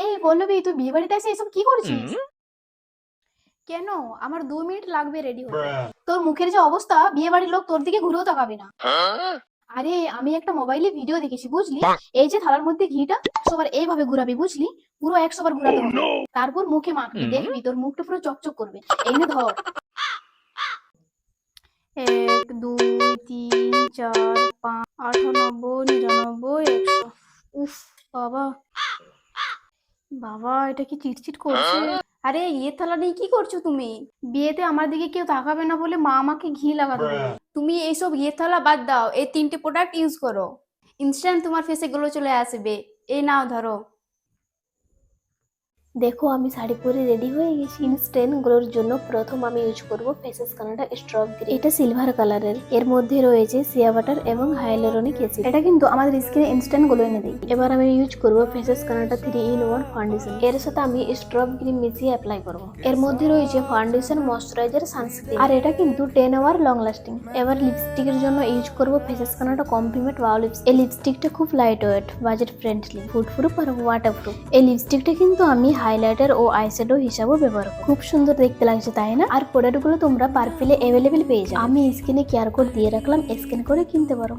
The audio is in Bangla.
এই পল্লবী তুই বিয়ে বাড়িতে এসে এসব কি করছিস? কেন? আমার দু মিনিট লাগবে রেডি হতে। তোর মুখের যে অবস্থা বিয়ে বাড়ির লোক তোর দিকে ঘুরেও তাকাবে না। আরে আমি একটা মোবাইলে ভিডিও দেখেছি বুঝলি? এই যে থালার মধ্যে ঘিটা সবার এইভাবে ঘুরাবি বুঝলি? পুরো একশো বার ঘুরাতে হবে। তারপর মুখে মাখবি দেখবি তোর মুখটা পুরো চকচক করবে। এমনি ধর। এক দুই তিন চার পাঁচ আটানব্বই নিরানব্বই একশো। উফ বাবা। বাবা এটা কি চিটচিট করছে? আরে ইয়ে থালা নিয়ে কি করছ তুমি? বিয়েতে আমার দিকে কেউ তাকাবে না বলে মা আমাকে ঘি লাগাতো তুমি এইসব ইয়ে থালা বাদ দাও এই তিনটে প্রোডাক্ট ইউজ করো। ইনস্ট্যান্ট তোমার ফেসে গুলো চলে আসবে। এই নাও ধরো। দেখো, আমি শাড়ি পরে রেডি হয়ে গেছি। ইনস্ট্যান্ট গ্লোর জন্য প্রথম আমি ইউজ করব ফেসেস কানাডা স্ট্রবেরি এটা সিলভার কালারের এর মধ্যে রয়েছে সিয়া বাটার এবং হাইলোরনিক অ্যাসিড এটা কিন্তু আমাদের স্কিনে ইনস্ট্যান্ট গ্লো এনে দেয়। এবার আমি ইউজ করব Faces Canada three in one foundation এর সাথে আমি স্ট্রবেরি মিশিয়ে অ্যাপ্লাই করব। এর মধ্যে রয়েছে ফাউন্ডেশন ময়শ্চারাইজার সানস্ক্রিন আর এটা কিন্তু টেন আওয়ার লং লাস্টিং এবার লিপস্টিকের জন্য ইউজ করব Faces Canada compliment wow lips এই লিপস্টিকটা খুব light weight budget friendly food proof আর ওয়াটার প্রুফ এই লিপস্টিকটা কিন্তু আমি হাইলাইটার ও আইশ্যাডো হিসাবেও ব্যবহার খুব সুন্দর দেখতে লাগছে, তাই না? আর প্রোডাক্টগুলো তোমরা পারফিলে অ্যাভেলেবেল পেয়ে যাবে। আমি স্কিনে কেয়ার কোড দিয়ে রাখলাম স্ক্যান করে কিনতে পারো।